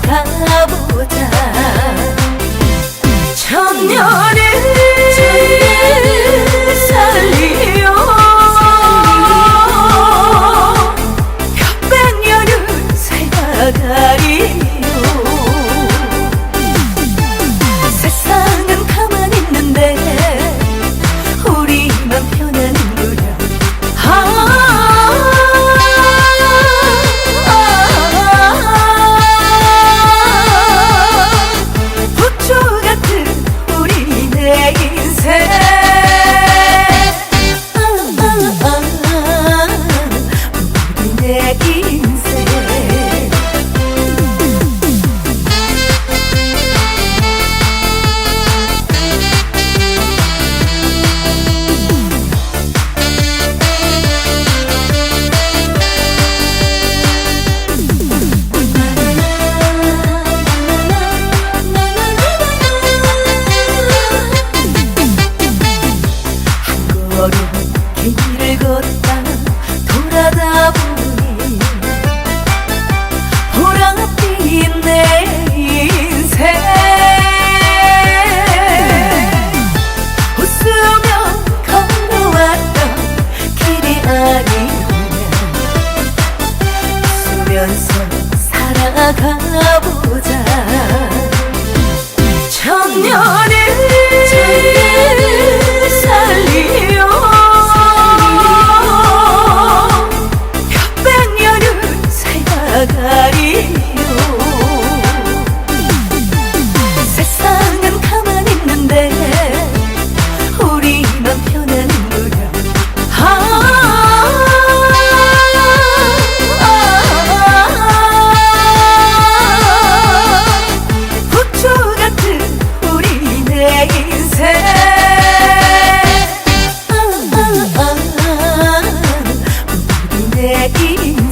가보자 천년 웃으면서 살아가보자. 천년을 살리요 몇백년을 살아가리. segue